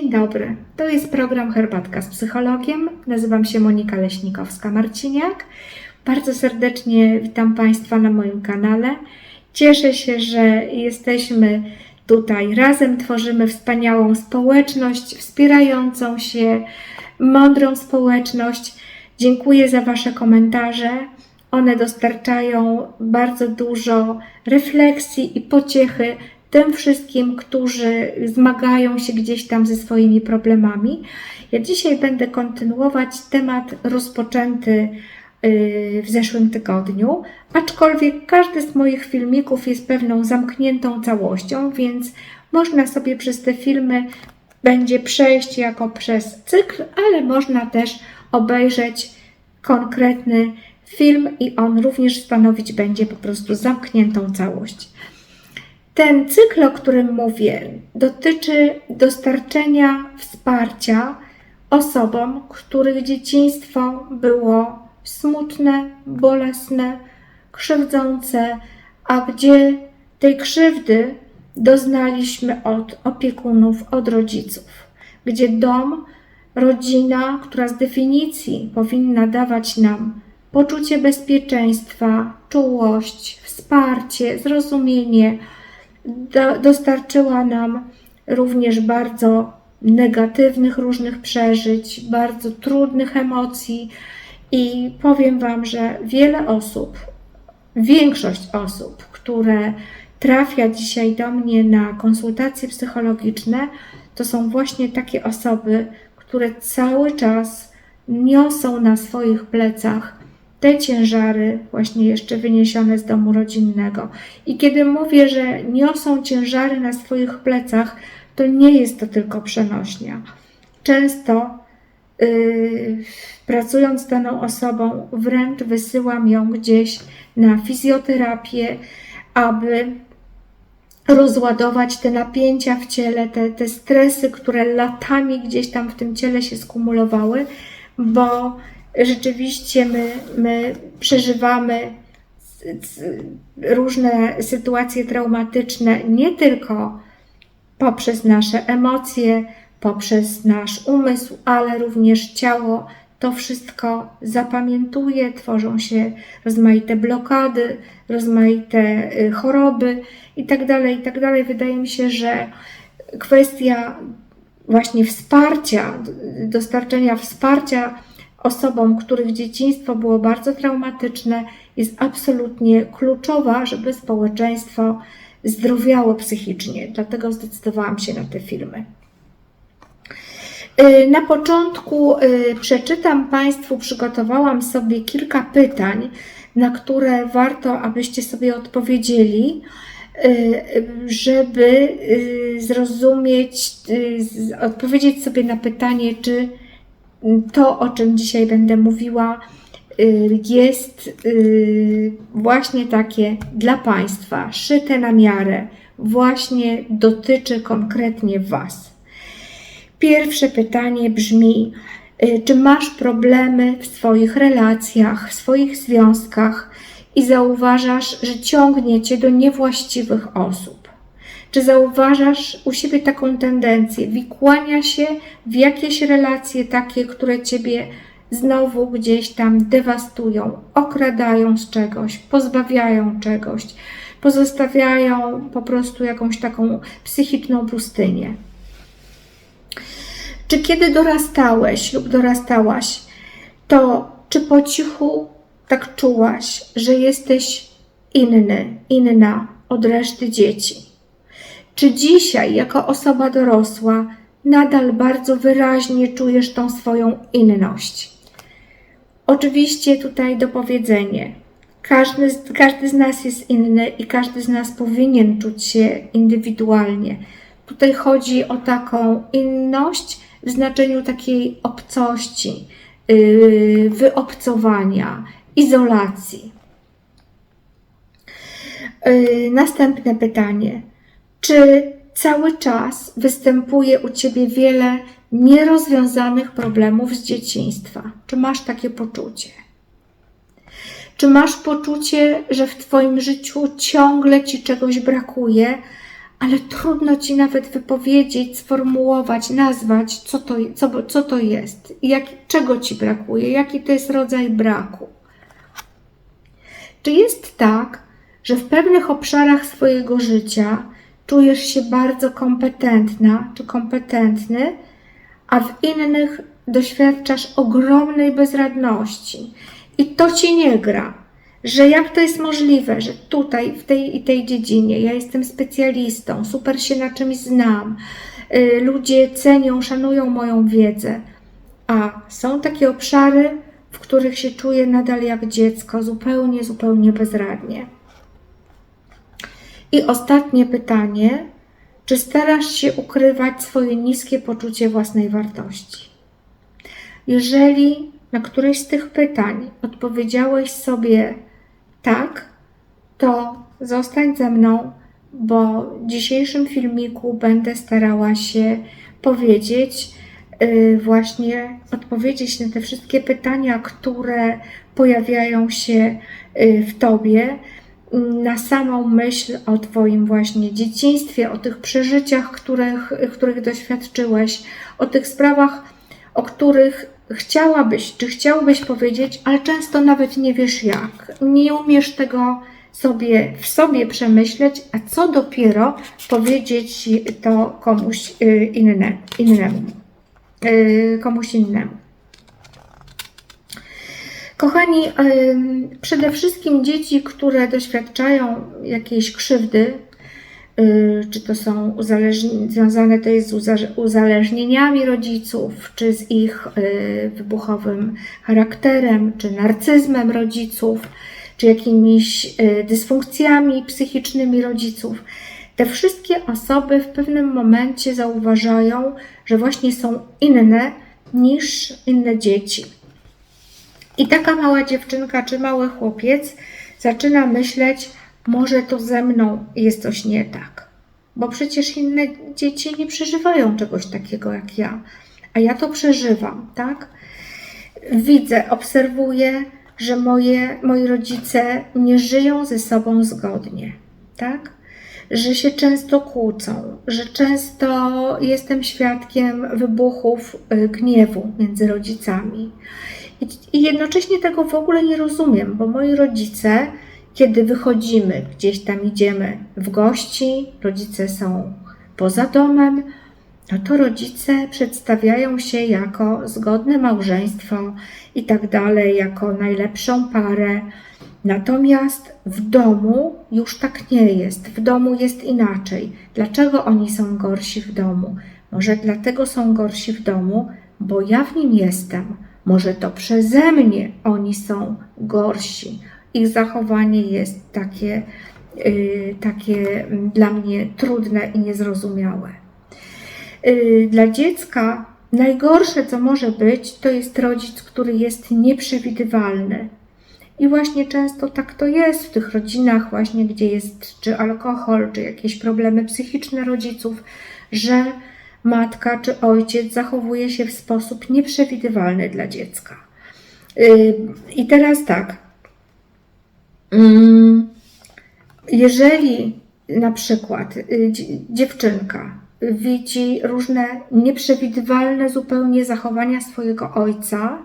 Dzień dobry. To jest program Herbatka z psychologiem. Nazywam się Monika Leśnikowska-Marciniak. Bardzo serdecznie witam Państwa na moim kanale. Cieszę się, że jesteśmy tutaj razem, tworzymy wspaniałą społeczność, wspierającą się, mądrą społeczność. Dziękuję za Wasze komentarze. One dostarczają bardzo dużo refleksji i pociechy tym wszystkim, którzy zmagają się gdzieś tam ze swoimi problemami. Ja dzisiaj będę kontynuować temat rozpoczęty yy, w zeszłym tygodniu, aczkolwiek każdy z moich filmików jest pewną zamkniętą całością, więc można sobie przez te filmy będzie przejść jako przez cykl, ale można też obejrzeć konkretny film i on również stanowić będzie po prostu zamkniętą całość. Ten cykl, o którym mówię, dotyczy dostarczenia wsparcia osobom, których dzieciństwo było smutne, bolesne, krzywdzące, a gdzie tej krzywdy doznaliśmy od opiekunów, od rodziców, gdzie dom, rodzina, która z definicji powinna dawać nam poczucie bezpieczeństwa, czułość, wsparcie, zrozumienie, do, dostarczyła nam również bardzo negatywnych różnych przeżyć, bardzo trudnych emocji i powiem Wam, że wiele osób, większość osób, które trafia dzisiaj do mnie na konsultacje psychologiczne, to są właśnie takie osoby, które cały czas niosą na swoich plecach te ciężary właśnie jeszcze wyniesione z domu rodzinnego. I kiedy mówię, że niosą ciężary na swoich plecach, to nie jest to tylko przenośnia. Często yy, pracując z daną osobą, wręcz wysyłam ją gdzieś na fizjoterapię, aby rozładować te napięcia w ciele, te, te stresy, które latami gdzieś tam w tym ciele się skumulowały, bo rzeczywiście my, my przeżywamy różne sytuacje traumatyczne nie tylko poprzez nasze emocje, poprzez nasz umysł, ale również ciało. To wszystko zapamiętuje, tworzą się rozmaite blokady, rozmaite y, choroby itd. Tak itd. Tak Wydaje mi się, że kwestia właśnie wsparcia, dostarczenia wsparcia osobom, których dzieciństwo było bardzo traumatyczne, jest absolutnie kluczowa, żeby społeczeństwo zdrowiało psychicznie. Dlatego zdecydowałam się na te filmy. Y, na początku y, przeczytam Państwu, przygotowałam sobie kilka pytań, na które warto, abyście sobie odpowiedzieli, y, żeby zrozumieć, odpowiedzieć sobie na pytanie, czy to, o czym dzisiaj będę mówiła, y, jest y, właśnie takie dla Państwa, szyte na miarę, właśnie dotyczy konkretnie Was. Pierwsze pytanie brzmi: y, czy masz problemy w swoich relacjach, w swoich związkach i zauważasz, że ciągnie cię do niewłaściwych osób? Czy zauważasz u siebie taką tendencję wikłania się w jakieś relacje takie, które ciebie znowu gdzieś tam dewastują, okradają z czegoś, pozbawiają czegoś, pozostawiają po prostu jakąś taką psychiczną pustynię? Czy kiedy dorastałeś lub dorastałaś, to czy po cichu tak czułaś, że jesteś inny, inna od reszty dzieci? Czy dzisiaj, jako osoba dorosła, nadal bardzo wyraźnie czujesz tą swoją inność? Oczywiście tutaj dopowiedzenie. Każdy, każdy z nas jest inny i każdy z nas powinien czuć się indywidualnie. Tutaj chodzi o taką inność w znaczeniu takiej obcości, yy, wyobcowania, izolacji. Yy, następne pytanie. Czy cały czas występuje u ciebie wiele nierozwiązanych problemów z dzieciństwa? Czy masz takie poczucie? Czy masz poczucie, że w Twoim życiu ciągle Ci czegoś brakuje, ale trudno ci nawet wypowiedzieć, sformułować, nazwać, co to, co, co to jest, jak, czego ci brakuje, jaki to jest rodzaj braku. Czy jest tak, że w pewnych obszarach swojego życia czujesz się bardzo kompetentna czy kompetentny, a w innych doświadczasz ogromnej bezradności i to ci nie gra? że jak to jest możliwe, że tutaj, w tej i tej dziedzinie, ja jestem specjalistą, super się na czymś znam, y, ludzie cenią, szanują moją wiedzę, a są takie obszary, w których się czuję nadal jak dziecko, zupełnie, zupełnie bezradnie. I ostatnie pytanie: czy starasz się ukrywać swoje niskie poczucie własnej wartości? Jeżeli na któreś z tych pytań odpowiedziałeś sobie, tak, to zostań ze mną, bo w dzisiejszym filmiku będę starała się powiedzieć, y, właśnie odpowiedzieć na te wszystkie pytania, które pojawiają się y, w Tobie, na samą myśl o Twoim właśnie dzieciństwie, o tych przeżyciach, których, których doświadczyłeś, o tych sprawach, o których chciałabyś, czy chciałbyś powiedzieć, ale często nawet nie wiesz jak. Nie umiesz tego sobie w sobie przemyśleć, a co dopiero powiedzieć to komuś y, inne, innemu. Y, komuś innemu. Kochani, przede wszystkim dzieci, które doświadczają jakiejś krzywdy, Y, czy to są związane to jest z uzależnieniami rodziców, czy z ich y, wybuchowym charakterem, czy narcyzmem rodziców, czy jakimiś y, dysfunkcjami psychicznymi rodziców. Te wszystkie osoby w pewnym momencie zauważają, że właśnie są inne niż inne dzieci. I taka mała dziewczynka czy mały chłopiec zaczyna myśleć, może to ze mną jest coś nie tak. Bo przecież inne dzieci nie przeżywają czegoś takiego jak ja, a ja to przeżywam, tak? Widzę, obserwuję, że moje, moi rodzice nie żyją ze sobą zgodnie, tak? Że się często kłócą, że często jestem świadkiem wybuchów y, gniewu między rodzicami. I jednocześnie tego w ogóle nie rozumiem, bo moi rodzice kiedy wychodzimy, gdzieś tam idziemy w gości, rodzice są poza domem, no to rodzice przedstawiają się jako zgodne małżeństwo i tak dalej, jako najlepszą parę. Natomiast w domu już tak nie jest. W domu jest inaczej. Dlaczego oni są gorsi w domu? Może dlatego są gorsi w domu, bo ja w nim jestem. Może to przeze mnie oni są gorsi ich zachowanie jest takie, y, takie dla mnie trudne i niezrozumiałe. Y, dla dziecka najgorsze, co może być, to jest rodzic, który jest nieprzewidywalny. I właśnie często tak to jest w tych rodzinach, właśnie gdzie jest czy alkohol, czy jakieś problemy psychiczne rodziców, że matka czy ojciec zachowuje się w sposób nieprzewidywalny dla dziecka. Y, I teraz tak, Mm, jeżeli na przykład y, dziewczynka widzi różne nieprzewidywalne zupełnie zachowania swojego ojca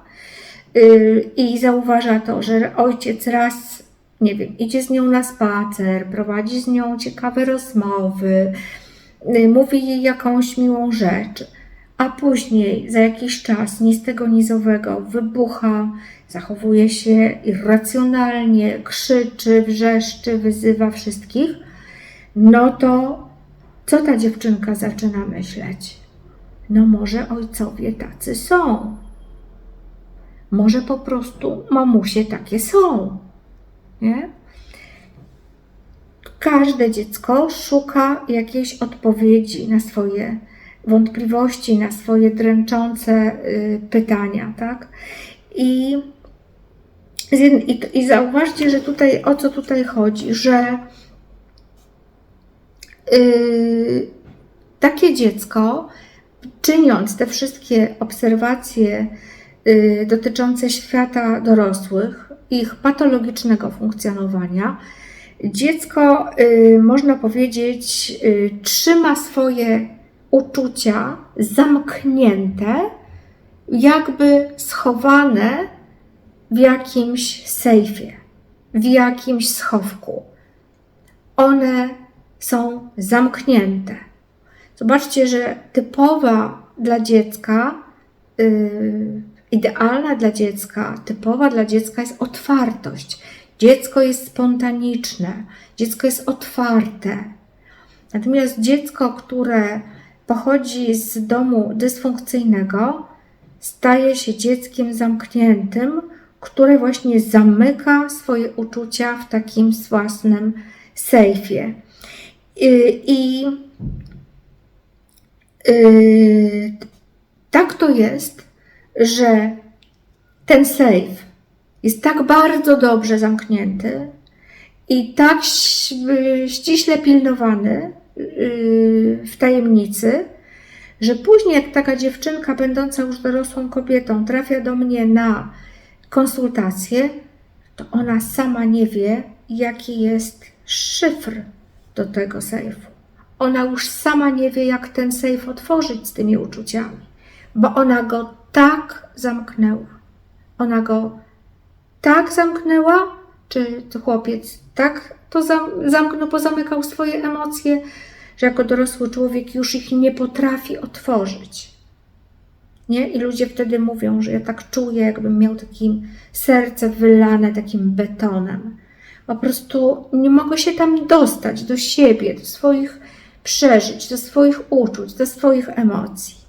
y, i zauważa to, że ojciec raz, nie wiem, idzie z nią na spacer, prowadzi z nią ciekawe rozmowy, mówi jej jakąś miłą rzecz, a później za jakiś czas ni z tego nizowego wybucha, zachowuje się irracjonalnie, krzyczy, wrzeszczy, wyzywa wszystkich, no to co ta dziewczynka zaczyna myśleć? No może ojcowie tacy są. Może po prostu mamusie takie są. Nie? Każde dziecko szuka jakiejś odpowiedzi na swoje wątpliwości, na swoje dręczące y, pytania, tak? I, i, i zauważcie, że tutaj o co tutaj chodzi, że yy, takie dziecko, czyniąc te wszystkie obserwacje yy, dotyczące świata dorosłych, ich patologicznego funkcjonowania, dziecko, y, można powiedzieć, y, trzyma swoje uczucia zamknięte, jakby schowane w jakimś sejfie, w jakimś schowku. One są zamknięte. Zobaczcie, że typowa dla dziecka, yy, idealna dla dziecka, typowa dla dziecka jest otwartość. Dziecko jest spontaniczne, dziecko jest otwarte. Natomiast dziecko, które pochodzi z domu dysfunkcyjnego, staje się dzieckiem zamkniętym, które właśnie zamyka swoje uczucia w takim własnym sejfie. I, i yy, tak to jest, że ten sejf jest tak bardzo dobrze zamknięty i tak ściśle pilnowany yy, w tajemnicy, że później, jak taka dziewczynka, będąca już dorosłą kobietą, trafia do mnie na konsultację, to ona sama nie wie, jaki jest szyfr do tego sejfu. Ona już sama nie wie, jak ten sejf otworzyć z tymi uczuciami, bo ona go tak zamknęła. Ona go tak zamknęła, czy chłopiec tak to zamknął, pozamykał swoje emocje, że jako dorosły człowiek już ich nie potrafi otworzyć. Nie? I ludzie wtedy mówią, że ja tak czuję, jakbym miał takim serce wylane takim betonem. Po prostu nie mogę się tam dostać do siebie, do swoich przeżyć, do swoich uczuć, do swoich emocji.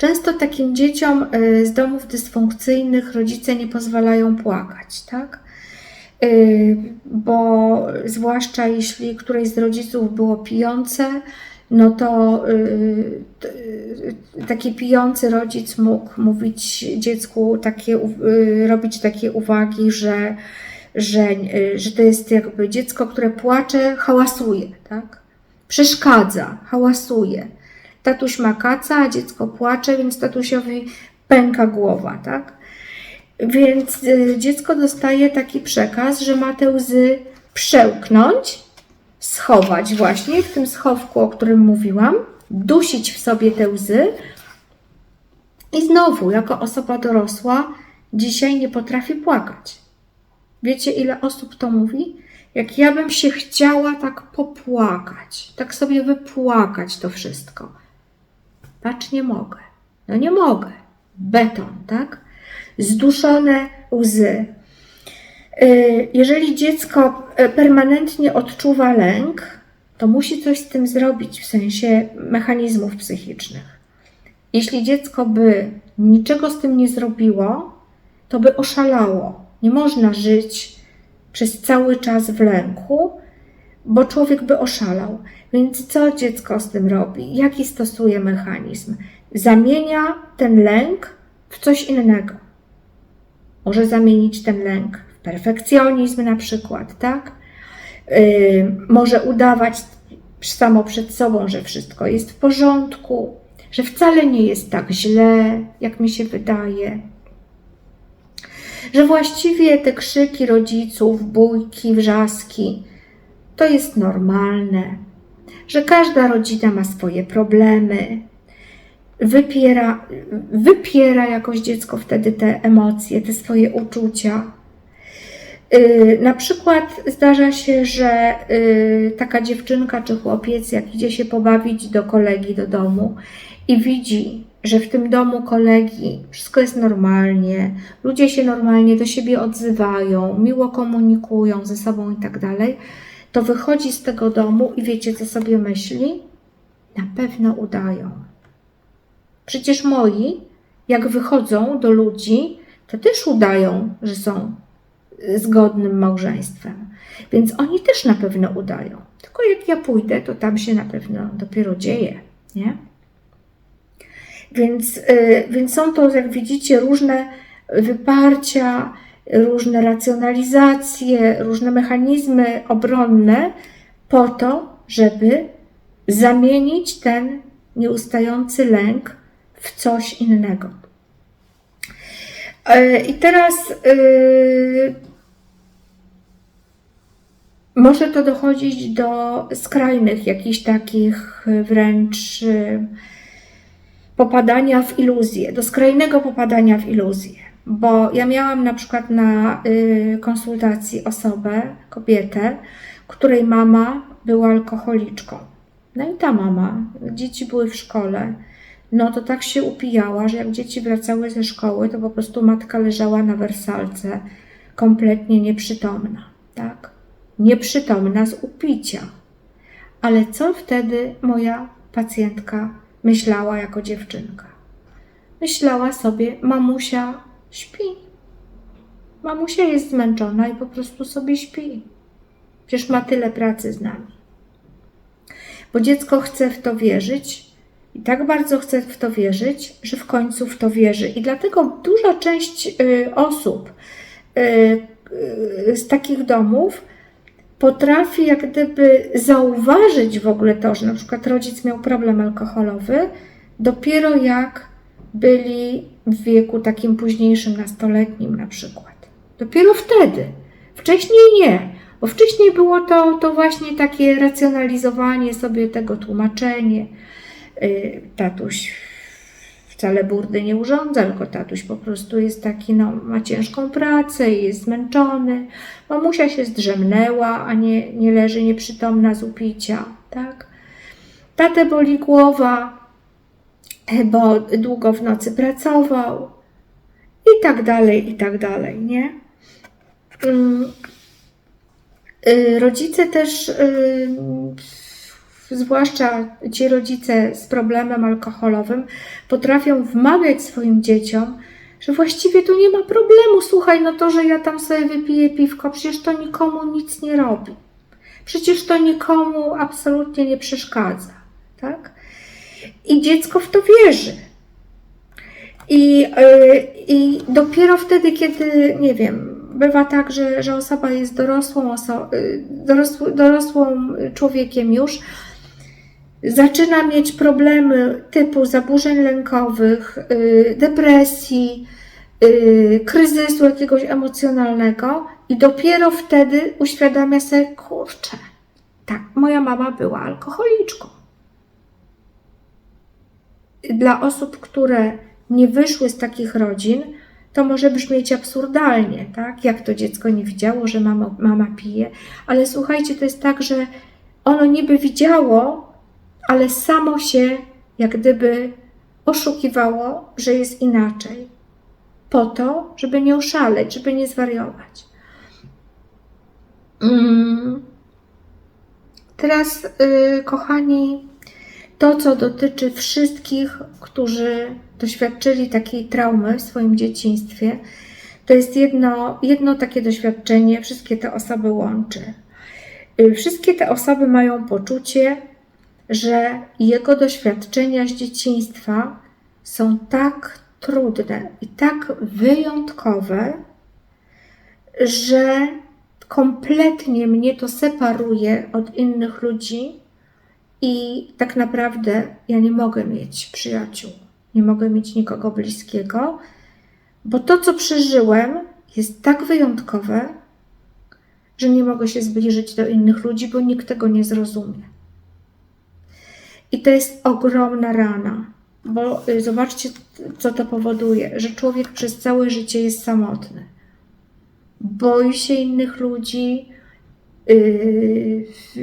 Często takim dzieciom y, z domów dysfunkcyjnych rodzice nie pozwalają płakać, tak? Y, bo zwłaszcza jeśli któreś z rodziców było pijące, no to y, taki pijący rodzic mógł mówić dziecku takie, robić takie uwagi, że, że, że to jest jakby dziecko, które płacze, hałasuje, tak? Przeszkadza, hałasuje. Tatuś ma kaca, a dziecko płacze, więc tatusiowi pęka głowa, tak? Więc y, dziecko dostaje taki przekaz, że ma te łzy przełknąć, schować właśnie w tym schowku, o którym mówiłam, dusić w sobie te łzy. I znowu, jako osoba dorosła, dzisiaj nie potrafi płakać. Wiecie, ile osób to mówi? Jak ja bym się chciała tak popłakać, tak sobie wypłakać to wszystko. Patrz, nie mogę. No nie mogę. Beton, tak? zduszone łzy. Y, jeżeli dziecko e, permanentnie odczuwa lęk, to musi coś z tym zrobić w sensie mechanizmów psychicznych. Jeśli dziecko by niczego z tym nie zrobiło, to by oszalało. Nie można żyć przez cały czas w lęku, bo człowiek by oszalał. Więc co dziecko z tym robi? Jaki stosuje mechanizm? Zamienia ten lęk w coś innego. Może zamienić ten lęk w perfekcjonizm na przykład, tak? Yy, może udawać samo przed sobą, że wszystko jest w porządku, że wcale nie jest tak źle, jak mi się wydaje. Że właściwie te krzyki rodziców, bójki, wrzaski to jest normalne, że każda rodzina ma swoje problemy, wypiera, wypiera jakoś dziecko wtedy te emocje, te swoje uczucia. Y, na przykład zdarza się, że y, taka dziewczynka czy chłopiec, jak idzie się pobawić do kolegi do domu i widzi, że w tym domu kolegi wszystko jest normalnie, ludzie się normalnie do siebie odzywają, miło komunikują ze sobą i tak dalej, to wychodzi z tego domu i wiecie, co sobie myśli? Na pewno udają. Przecież moi, jak wychodzą do ludzi, to też udają, że są zgodnym małżeństwem. Więc oni też na pewno udają. Tylko jak ja pójdę, to tam się na pewno dopiero dzieje, nie? Więc, yy, więc są to, jak widzicie, różne wyparcia, różne racjonalizacje, różne mechanizmy obronne po to, żeby zamienić ten nieustający lęk w coś innego. E, I teraz yy, może to dochodzić do skrajnych, jakichś takich wręcz y, popadania w iluzję, do skrajnego popadania w iluzję. Bo ja miałam na przykład na y, konsultacji osobę, kobietę, której mama była alkoholiczką. No i ta mama, dzieci były w szkole, no to tak się upijała, że jak dzieci wracały ze szkoły, to po prostu matka leżała na wersalce, kompletnie nieprzytomna, tak? Nieprzytomna z upicia. Ale co wtedy moja pacjentka myślała jako dziewczynka? Myślała sobie, mamusia śpi. Mamusia jest zmęczona i po prostu sobie śpi. Przecież ma tyle pracy z nami. Bo dziecko chce w to wierzyć i tak bardzo chce w to wierzyć, że w końcu w to wierzy. I dlatego duża część y, osób y, y, z takich domów potrafi jak gdyby zauważyć w ogóle to, że na przykład rodzic miał problem alkoholowy, dopiero jak byli w wieku takim późniejszym, nastoletnim na przykład. Dopiero wtedy. Wcześniej nie, bo wcześniej było to, to właśnie takie racjonalizowanie sobie tego, tłumaczenie. Yy, Tatuś wcale burdy nie urządza, tylko tatuś po prostu jest taki, no, ma ciężką pracę i jest zmęczony. Mamusia się zdrzemnęła, a nie, nie leży nieprzytomna z upicia, tak? Tatę boli głowa, bo długo w nocy pracował i tak dalej, i tak dalej, nie? Ym, y, Rodzice też, y, zwłaszcza ci rodzice z problemem alkoholowym, potrafią wmawiać swoim dzieciom, że właściwie tu nie ma problemu. Słuchaj, no to, że ja tam sobie wypiję piwko, przecież to nikomu nic nie robi. Przecież to nikomu absolutnie nie przeszkadza, tak? I dziecko w to wierzy. I, yy, I dopiero wtedy, kiedy, nie wiem, bywa tak, że, że osoba jest dorosłą, oso- yy, dorosły, dorosłym człowiekiem już, zaczyna mieć problemy typu zaburzeń lękowych, yy, depresji, kryzysu jakiegoś emocjonalnego, i dopiero wtedy uświadamia sobie, kurczę, tak, moja mama była alkoholiczką dla osób, które nie wyszły z takich rodzin, to może brzmieć absurdalnie, tak? Jak to dziecko nie widziało, że mama, mama pije. Ale słuchajcie, to jest tak, że ono niby widziało, ale samo się jak gdyby oszukiwało, że jest inaczej. Po to, żeby nie oszaleć, żeby nie zwariować. Mm. Teraz, yy, kochani, to, co dotyczy wszystkich, którzy doświadczyli takiej traumy w swoim dzieciństwie, to jest jedno, jedno takie doświadczenie, wszystkie te osoby łączy. Y, Wszystkie te osoby mają poczucie, że jego doświadczenia z dzieciństwa są tak trudne i tak wyjątkowe, że kompletnie mnie to separuje od innych ludzi i tak naprawdę ja nie mogę mieć przyjaciół, nie mogę mieć nikogo bliskiego, bo to, co przeżyłem, jest tak wyjątkowe, że nie mogę się zbliżyć do innych ludzi, bo nikt tego nie zrozumie. I to jest ogromna rana, bo y, zobaczcie, co to powoduje, że człowiek przez całe życie jest samotny. Boi się innych ludzi,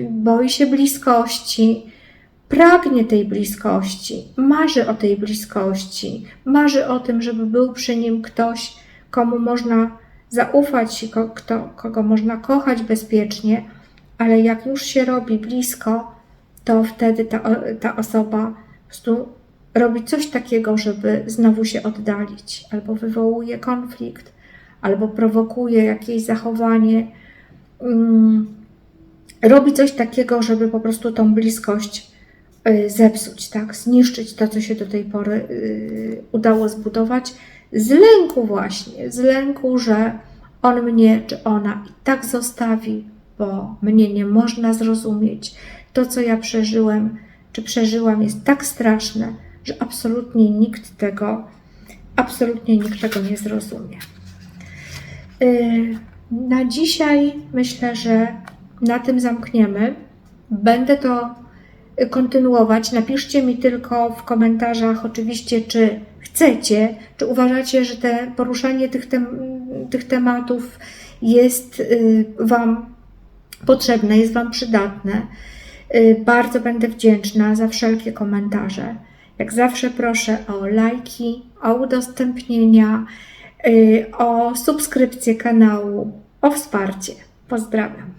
boi się bliskości, pragnie tej bliskości, marzy o tej bliskości, marzy o tym, żeby był przy nim ktoś, komu można zaufać, kto, kogo można kochać bezpiecznie, ale jak już się robi blisko, to wtedy ta, ta osoba po prostu robi coś takiego, żeby znowu się oddalić, albo wywołuje konflikt, albo prowokuje jakieś zachowanie. Mm, robi coś takiego, żeby po prostu tą bliskość y, zepsuć, tak? Zniszczyć to, co się do tej pory y, udało zbudować, z lęku właśnie, z lęku, że on mnie czy ona i tak zostawi, bo mnie nie można zrozumieć. To, co ja przeżyłem czy przeżyłam, jest tak straszne, że absolutnie nikt tego, absolutnie nikt tego nie zrozumie. Y, Na dzisiaj myślę, że na tym zamkniemy. Będę to kontynuować. Napiszcie mi tylko w komentarzach, oczywiście, czy chcecie, czy uważacie, że te poruszanie tych, tem tych tematów jest y, Wam potrzebne, jest Wam przydatne. Y, Bardzo będę wdzięczna za wszelkie komentarze. Jak zawsze proszę o lajki, o udostępnienia, y, o subskrypcję kanału, o wsparcie. Pozdrawiam.